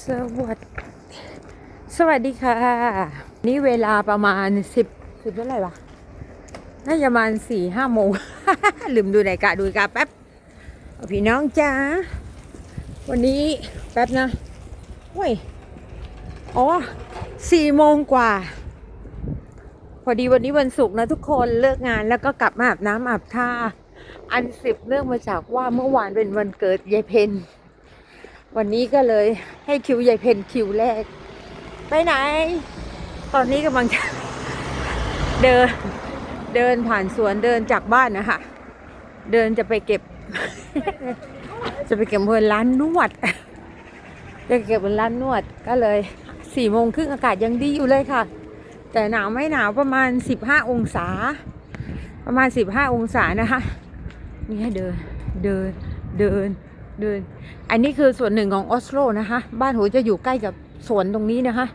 สวัสดีสวัสดีค่ะ นี่เวลาประมาณสิบสิบเท่าไหร่วะน่าจะประมาณสี่ห้าโมง ลืมดูนาฬิกาดูนาฬิกาแป๊บพี่น้องจ้าวันนี้แป๊บนะเว้ยอ๋อสี่โมงกว่า พอดีวันนี้วันศุกร์นะทุกคนเลิกงานแล้วก็กลับมาอาบน้ำอาบท่า อันสิบเนื่องมาจากว่าเมื่อวานเป็นวันเกิดยายเพน วันนี้ก็เลยให้คิวยายเพนคิวแรก ไปไหน ตอนนี้กำลังจะเดินเดินผ่านสวนเดินจากบ้านนะคะเดินจะไปเก็บ จะไปเก็บเงินร้านนวด จะเก็บเงินร้านนวดก็เลยสี่โมงครึ่งอากาศยังดีอยู่เลยค่ะ แต่หนาวไม่หนาวประมาณสิบห้าองศา ประมาณสิบห้าองศานะคะนี่เดินเดินเดิน ดินอันนี้คือส่วนหนึ่งของออสโลนะคะ บ้านโหจะอยู่ใกล้กับสวนตรงนี้นะคะ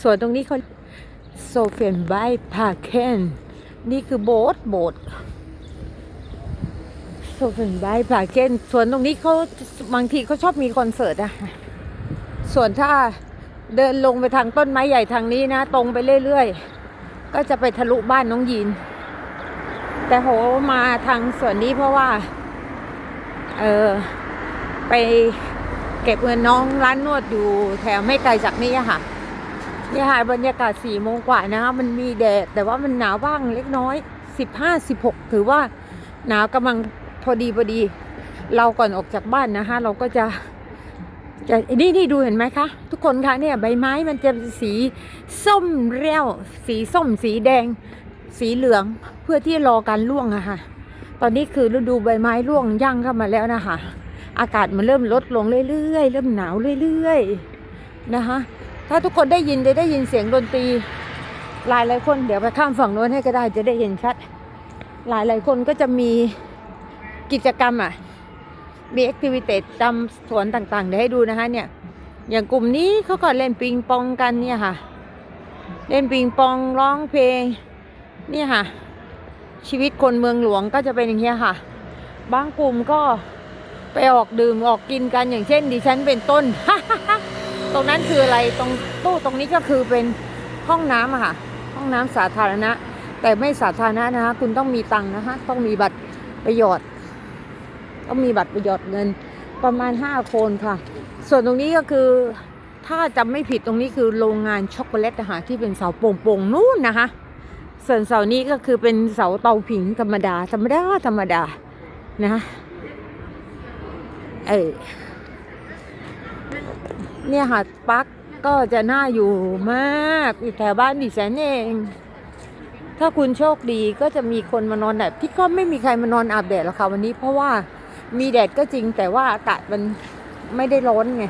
สวนตรงนี้เขาโซเฟียนไบพาเคนนี่คือโบสถ์โบสถ์โซเฟียนไบพาเคนสวนตรงนี้เขาบางทีเขาชอบมีคอนเสิร์ตอะส่วนถ้าเดินลงไปทางต้นไม้ใหญ่ทางนี้นะ ตรงไปเรื่อยๆ ก็จะไปทะลุบ้านน้องยีน แต่โหมาทางส่วนนี้เพราะว่า เออ ไปเก็บเงินน้องร้านนวดอยู่แถวไม่ไกลจากนี้ค่ะนี่ค่ะบรรยากาศสี่โมงกว่านะคะมันมีแดดแต่ว่ามันหนาวบ้างเล็กน้อยสิบห้าสิบหกถือว่าหนาวกำลังพอดีพอดี เราก่อนออกจากบ้านนะคะเราก็จะจะนี่นี่ดูเห็นไหมคะ ทุกคนคะเนี่ยใบไม้มันจะสีส้มเรียว สีส้มสีแดง สีเหลืองเพื่อที่รอการร่วงอะค่ะ ตอนนี้คือฤดูใบไม้ร่วงย่างเข้ามาแล้วนะคะ อากาศมันเริ่มลดลงเรื่อยๆ เริ่มหนาวเรื่อยๆนะคะถ้าทุกคนได้ยินจะได้ยินเสียงดนตรีหลายหลายคนเดี๋ยวไปข้ามฝั่งโน้นให้ก็ได้จะได้เห็นชัด หลายหลายคนก็จะมีกิจกรรมอะมีแอคทิวิเตตามสวนต่างๆเดี๋ยวให้ดูนะคะเนี่ยอย่างกลุ่มนี้เขาก็เล่นปิงปองกันเนี่ยค่ะ เล่นปิงปองร้องเพลงเนี่ยค่ะ ชีวิตคนเมืองหลวงก็จะเป็นอย่างเงี้ยค่ะ บางกลุ่มก็ ไปออกดื่มออกกินกันอย่างเช่น ดิฉันเป็นต้น ตรงนั้นคืออะไรตรงตู้ตรงนี้ก็คือเป็นห้องน้ำอะค่ะ ห้องน้ำสาธารณะ แต่ไม่สาธารณะนะคะ คุณต้องมีตังค์นะคะต้องมีบัตรประโยชน์ต้องมีบัตรประโยชน์เงินประมาณห้าคนค่ะ ส่วนตรงนี้ก็คือถ้าจำไม่ผิดตรงนี้คือโรงงานช็อกโกแลตนะคะที่เป็นเสาโป่งๆนู่นนะคะส่วนเสานี้ก็คือเป็นเสาเตาผิงธรรมดาธรรมดาธรรมดานะ เออเนี่ยค่ะปักก็จะน่าอยู่มากอยู่แถวบ้านดิฉันเอง ถ้าคุณโชคดีก็จะมีคนมานอนแดดที่ก็ไม่มีใครมานอนอาบแดดหรอกค่ะวันนี้ เพราะว่ามีแดดก็จริงแต่ว่าอากาศมันไม่ได้ร้อนไง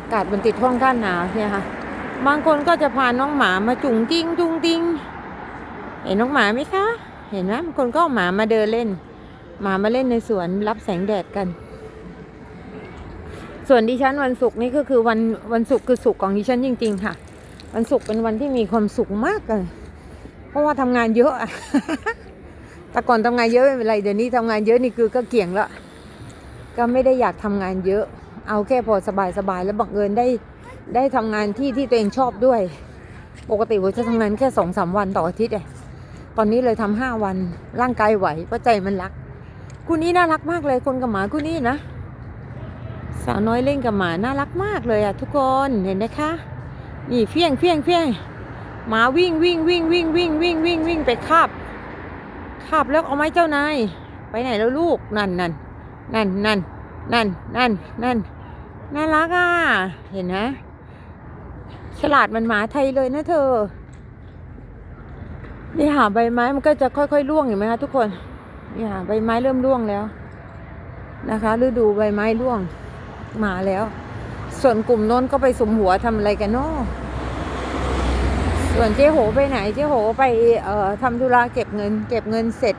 อากาศมันติดห้องข้างหนาวเนี่ยค่ะ บางคนก็จะพาน้องหมามาจุงติ้งจุงติ้งเห็นน้องหมาไหมคะ เห็นไหมบางคนก็หมามาเดินเล่น หมามาเล่นในสวนรับแสงแดดกัน ส่วนดิฉันวันศุกร์นี่ก็คือวันวันศุกร์คือศุกร์ของดิฉันจริง ๆ ค่ะ วันศุกร์เป็นวันที่มีความสุขมากเลย เพราะว่าทำงานเยอะอะแต่ก่อนทำงานเยอะไม่เป็นไรเดี๋ยวนี้ทำงานเยอะนี่คือก็เกี่ยงแล้วก็ไม่ได้อยากทำงานเยอะ เอาแค่พอสบายๆแล้วบังเอิญได้ได้ทำงานที่ที่ตัวเองชอบด้วย ปกติผมจะทำงานแค่สองสามวันต่ออาทิตย์เองตอนนี้เลยทำห้าวันร่างกายไหวเพราะใจมันรัก คู่นี้น่ารักมากเลยคนกับหมาคู่นี้นะ สาวน้อยเล่นกับหมาน่ารักมากเลยอะทุกคนเห็นไหมคะนี่เฟี้ยงเฟี้ยงเฟี้ยงหมาวิ่งวิ่งวิ่งวิ่งวิ่งวิ่งวิ่งวิ่งไปคาบคาบแล้วเอาไหมเจ้านายไปไหนแล้วลูกนั่นนั่นนั่นนั่นนั่นนั่นนั่นน่ารักอะเห็นไหมฉลาดมันหมาไทยเลยนะเธอนี่หาใบไม้มันก็จะค่อยๆร่วงเห็นไหมคะทุกคนนี่หาใบไม้เริ่มร่วงแล้วนะคะฤดูใบไม้ร่วง มาแล้ว ส่วนกลุ่มโน้นก็ไปสุมหัวทำอะไรกันเนาะส่วนเจ๊โหไปไหนเจ๊โหไปเอ่อทำธุระเก็บเงิน เก็บเงินเสร็จ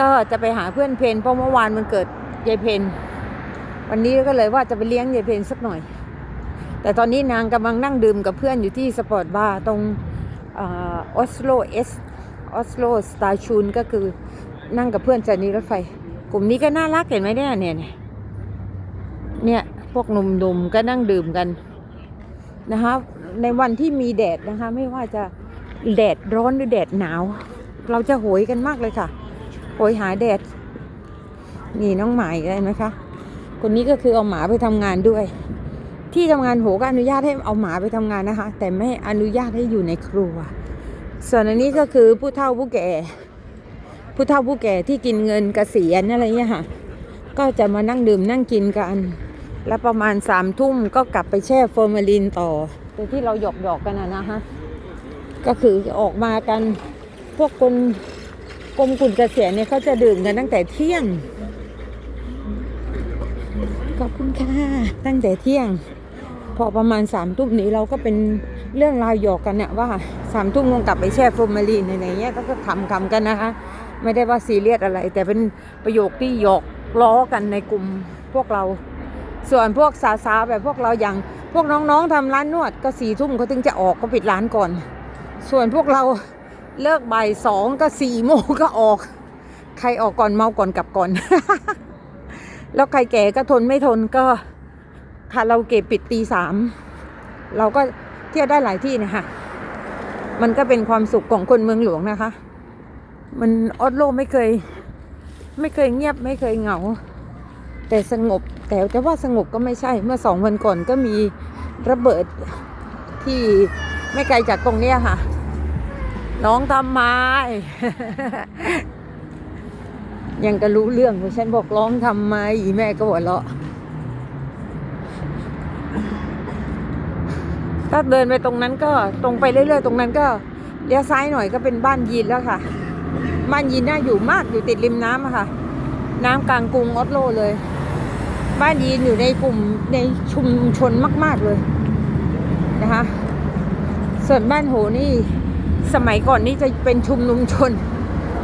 ก็จะไปหาเพื่อนเพนเพราะเมื่อวานมันเกิดยายเพนวันนี้ก็เลยว่าจะไปเลี้ยงยายเพนสักหน่อย แต่ตอนนี้นางกำลังนั่งดื่มกับเพื่อนอยู่ที่สปอร์ตบาร์ตรงออสโลเอสออสโลสตาชูนก็คือนั่งกับเพื่อนจากนี้รถไฟ กลุ่มนี้ก็น่ารักเห็นไหมเนี่ยเนี่ย พวกหนุ่มๆก็นั่งดื่มกันนะคะในวันที่มีแดดนะคะ ไม่ว่าจะแดดร้อนหรือแดดหนาว เราจะโหยกันมากเลยค่ะโหยหาแดด นี่น้องหมายอะไรไหมคะ คนนี้ก็คือเอาหมาไปทำงานด้วย ที่ทำงานโหก็อนุญาตให้เอาหมาไปทำงานนะคะ แต่ไม่อนุญาตให้อยู่ในครัว ส่วนอันนี้ก็คือผู้เฒ่าผู้แก่ ผู้เฒ่าผู้แก่ที่กินเงินเกษียณอะไรเงี้ยค่ะ ก็จะมานั่งดื่มนั่งกินกัน แล้วประมาณสามทุ่มก็กลับไปแช่ฟอร์มาลินต่อแต่ที่เราหยอกหยอกๆกันนะนะฮะ ก็คือออกมากันพวกคนกรมกุลเกษียณเนี่ยเขาจะดื่มกันตั้งแต่เที่ยง ขอบคุณค่ะ ตั้งแต่เที่ยง พอประมาณสามทุ่มนี้เราก็เป็นเรื่องราวหยอกกันเนี่ยว่าสามทุ่มงกลับไปแช่ฟอร์มาลีนอะไรเงี้ยก็ก็ขำๆกันนะคะ ไม่ได้ว่าซีเรียสอะไร แต่เป็นประโยคที่หยอกล้อกันในกลุ่มพวกเรา ส่วนพวกสาวๆแบบพวกเราอย่างพวกน้องๆทำร้านนวดก็สี่ทุ่มเขาถึงจะออกก็ปิดร้านก่อน ส่วนพวกเราเลิกบ่ายสองก็สี่โมงก็ออก ใครออกก่อนเมาก่อนกลับก่อน แล้วใครแก่ก็ทนไม่ทนก็คาราโอเกะปิดตีสามเราก็เที่ยวได้หลายที่นะคะมันก็เป็นความสุขของคนเมืองหลวงนะคะ มันออสโลไม่เคย ไม่เคยเงียบไม่เคยเหงา แต่สงบแต่จะว่าสงบก็ไม่ใช่เมื่อสองวันก่อนก็มีระเบิดที่ไม่ไกลจากตรงเนี้ยค่ะ น้องทำไม ยังก็รู้เรื่องเพราะฉันบอกร้องทำไมอีแม่ก็หัวเราะถ้าเดินไปตรงนั้นก็ตรงไปเรื่อยๆ ตรงนั้นก็เลี้ยวซ้ายหน่อยก็เป็นบ้านยีนแล้วค่ะ บ้านยีนน่าอยู่มากอยู่ติดริมน้ำอะค่ะ น้ำกลางกรุงออสโลเลย บ้านยีนอยู่ในกลุ่มในชุมชนมาก ๆเลยนะคะ ส่วนบ้านโหนี่สมัยก่อนนี่จะเป็นชุมนุมชน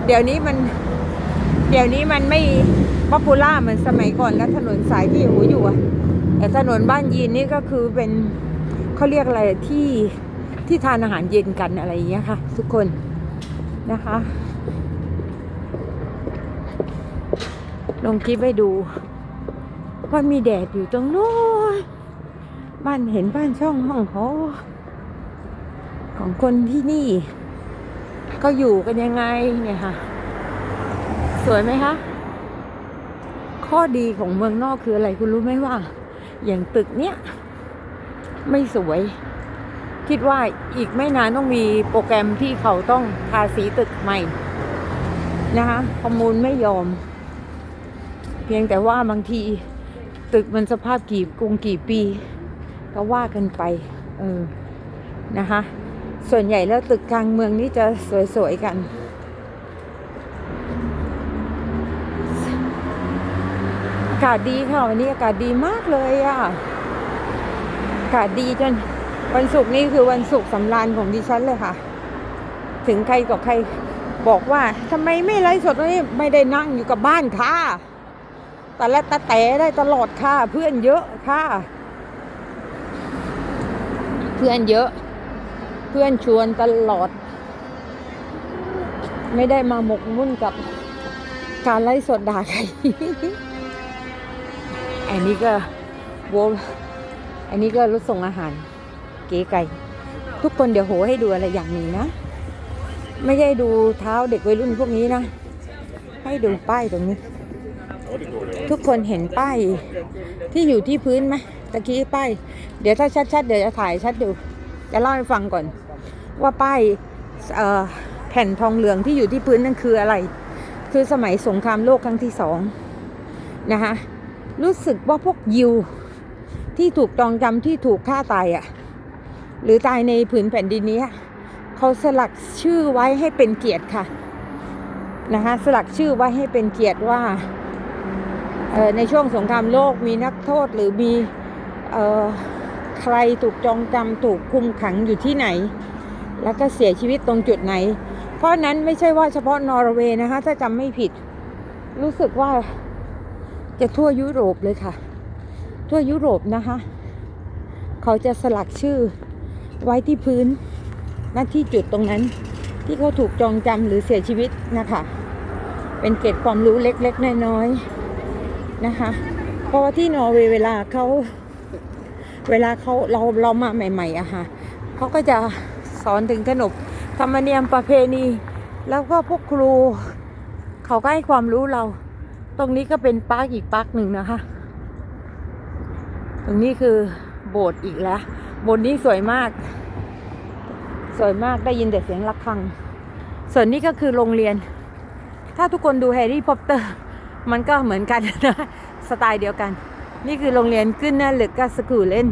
เดี๋ยวนี้มัน เดี๋ยวนี้มันไม่ป๊อปปูล่าเหมือนสมัยก่อนแล้วถนนสายที่โหอยู่อะแต่ถนนบ้านยีนนี่ก็คือเป็นเขาเรียกอะไรที่ที่ทานอาหารเย็นกันอะไรอย่างเงี้ยค่ะ ทุกคนนะคะลงคลิปให้ดู ว่ามีแดดอยู่ตรงโน้นบ้านเห็นบ้านช่องห้องเขาของคนที่นี่ ก็อยู่กันยังไงเนี่ยค่ะ สวยไหมคะข้อดีของเมืองนอกคืออะไรคุณรู้ไหมว่า อย่างตึกเนี้ยไม่สวย คิดว่าอีกไม่นานต้องมีโปรแกรมที่เขาต้องทาสีตึกใหม่นะคะคอมูลไม่ยอม เพียงแต่ว่าบางที ตึกมันสภาพกี่กรุงกี่ปี ก็ว่ากันไป เออ นะคะ ส่วนใหญ่แล้วตึกกลางเมืองนี่จะสวยๆกัน อากาศดีค่ะวันนี้อากาศดีมากเลยอะอากาศดีจนวันศุกร์นี่คือวันศุกร์สำราญของดิฉันเลยค่ะ ถึงใครต่อใครบอกว่าทำไมไม่ไลฟ์สดวันนี้ไม่ได้นั่งอยู่กับบ้านค่ะ แต่ละตะแต่ได้ตลอดค่ะ เพื่อนเยอะค่ะ เพื่อนเยอะ เพื่อนชวนตลอด ไม่ได้มาหมกมุ่นกับการไล่สดด่าใครอันนี้ก็โวอันนี้ก็รถส่งอาหาร เก๋ไก่ทุกคนเดี๋ยวโหให้ดูอะไรอย่างนึ่งนะ ไม่ใช่ดูเท้าเด็กวัยรุ่นพวกนี้นะ ให้ดูป้ายตรงนี้ ทุกคนเห็นป้ายที่อยู่ที่พื้นไหมตะกี้ป้ายเดี๋ยวถ้าชัดๆเดี๋ยวจะถ่ายชัดดู จะเล่าให้ฟังก่อน ว่าป้ายแผ่นทองเหลืองที่อยู่ที่พื้นนั่นคืออะไร คือสมัยสงครามโลกครั้งที่สองนะคะรู้สึกว่าพวกยิวที่ถูกจองจำที่ถูกฆ่าตายอะ่ะหรือตายในผืนแผ่นดินนี้เขาสลักชื่อไว้ให้เป็นเกียรติค่ะนะคะสลักชื่อไว้ให้เป็นเกียรติว่า ในช่วงสงครามโลกมีนักโทษหรือมีอใครถูกจองจำถูกคุมขังอยู่ที่ไหน แล้วก็เสียชีวิตตรงจุดไหน เพราะนั้นไม่ใช่ว่าเฉพาะนอร์เวย์นะคะ ถ้าจำไม่ผิด รู้สึกว่าจะทั่วยุโรปเลยค่ะ ทั่วยุโรปนะคะ เขาจะสลักชื่อไว้ที่พื้นหน้าที่จุดตรงนั้น ที่เขาถูกจองจำหรือเสียชีวิตนะคะ เป็นเกร็ดความรู้เล็กๆน้อยๆ นะคะ เพราะว่าที่นอร์เวย์เวลาเขาเวลาเขาเราเรามาใหม่ ๆอะค่ะเขาก็จะสอนถึงขนบธรรมเนียมประเพณี แล้วก็พวกครู เขาก็ให้ความรู้เรา ตรงนี้ก็เป็นปาร์คอีกปาร์คหนึ่งนะคะ ตรงนี้คือโบสถ์อีกแล้วโบสถ์นี้สวยมาก สวยมากได้ยินแต่เสียงระฆัง ส่วนนี้ก็คือโรงเรียน ถ้าทุกคนดูแฮร์รี่พอตเตอร์ มันก็เหมือนกันนะสไตล์เดียวกัน นี่คือโรงเรียนขึ้นหน้าหลึกกัสกูเล่น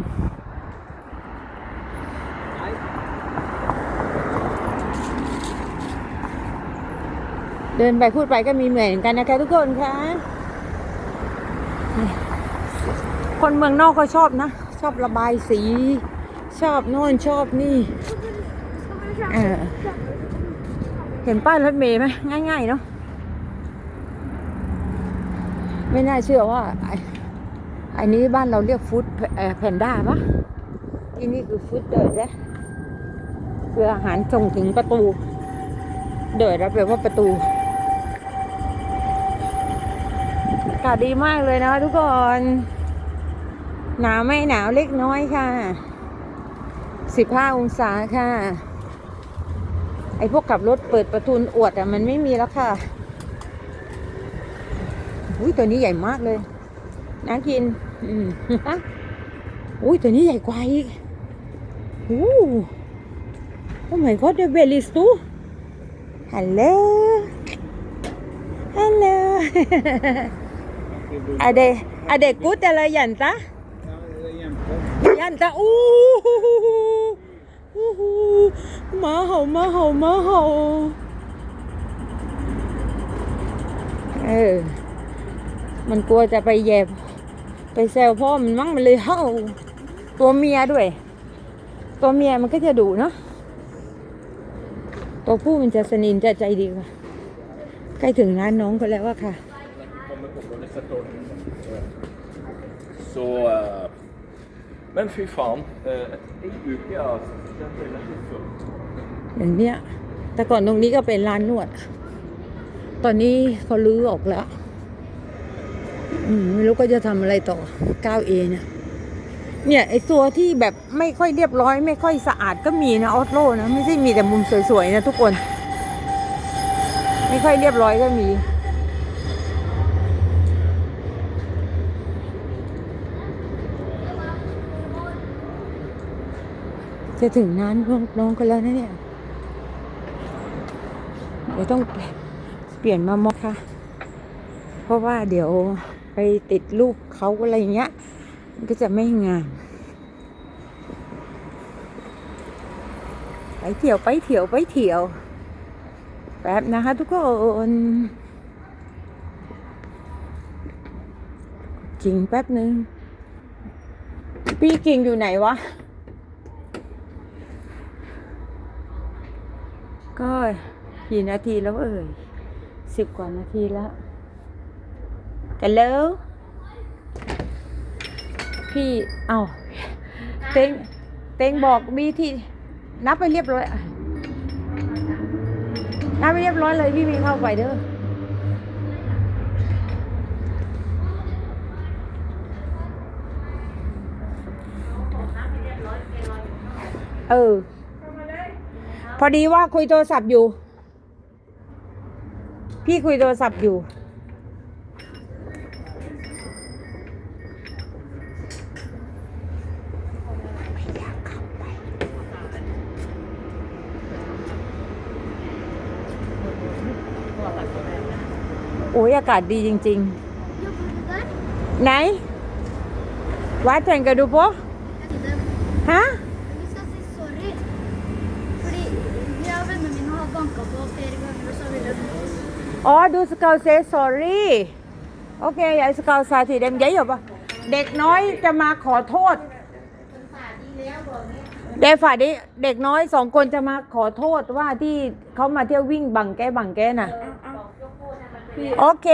เดินไปพูดไปก็มีเหมือนกันนะคะทุกคนคะคนเมืองนอกก็ชอบนะ ชอบระบายสี ชอบโน่นชอบนี่เออเห็นป้ายรถเมย์ไหมง่ายๆเนาะ ไม่น่าเชื่อว่าไอ้อันนี้บ้านเราเรียกฟู้ดแพนด้าปะที่นี่คือฟู้ดเดิร์ดนะคืออาหารส่งถึงประตู เดิร์ดแปลว่าประตูอากาศดีมากเลยนะคะทุกคนหนาวไม่หนาวเล็กน้อยค่ะสิบห้าองศาค่ะ ไอพวกขับรถเปิดประตูอวดอะมันไม่มีแล้วค่ะ อุ้ยตัวนี้ใหญ่มากเลยน่ากินอุ้ยตัวนี้ใหญ่กว่าอีกโอ้โอ้ my god the bell is too hello hello are they are they ะยันตะยันตะอู้หูหูมาเห่ามาเห่ามาเห่าเออ มันกลัวจะไปแยบ ไปแซวพ่อมันมั้งมันเลยเห่าตัวเมียด้วย ตัวเมียมันก็จะดุเนาะตัวผู้มันจะสนินจะใจดีกว่าใกล้ถึงร้านน้องเขาแล้วอะค่ะ kommer på från nästa år. Så eh, Men fy faen. eh, En uke, ja. Den ble nesten full. อย่างเนี้ยแต่ก่อนตรงนี้ก็เป็นร้านนวด ตอนนี้เขาลื้อออกแล้วอืม ไม่รู้ก็จะทำอะไรต่อ 9A เนี่ย เนี่ยไอตัวที่แบบไม่ค่อยเรียบร้อย ไม่ค่อยสะอาดก็มีนะออสโลนะ ไม่ใช่มีแต่มุมสวยๆนะทุกคน ไม่ค่อยเรียบร้อยก็มีจะถึงนั้นน้องน้องกันแล้วนะเนี่ย เดี๋ยวต้องเปลี่ยนมามอค่ะ เพราะว่าเดี๋ยว ไปติดรูปเขาอะไรเงี้ย มันก็จะไม่งาม ไปเที่ยวไปเที่ยวไปเที่ยว แป๊บนะคะทุกคนกิ่งแป๊บหนึ่งพี่กิ่งอยู่ไหนวะ ก็กี่นาทีแล้วเอ่ยสิบกว่านาทีแล้ว กันแล้วพี่เอาเต็งเต็งบอกมีที่นับไปเรียบร้อยนับไปเรียบร้อยเลยพี่มีเข้าไปเด้อเออ พอดีว่าคุยโทรศัพท์อยู่ พี่คุยโทรศัพท์อยู่ โอ้ยอากาศดีจริง ๆ ไหน วัดแทงกระดูปะฮะ Vi skal si sorry. Fordi jeg og vennene mine har banka på flere ganger, og så ville de อ๋อ ดูสเกลเซสอรี่โอเคไอ้สเกลซาทีเดมยัยหรอปะเด็กน้อยจะมาขอโทษเด็กฝ่ายนี้เด็กน้อยสองคนจะมาขอโทษว่าที่เขามาเที่ยววิ่งบังแกบังแกน่ะ โอเค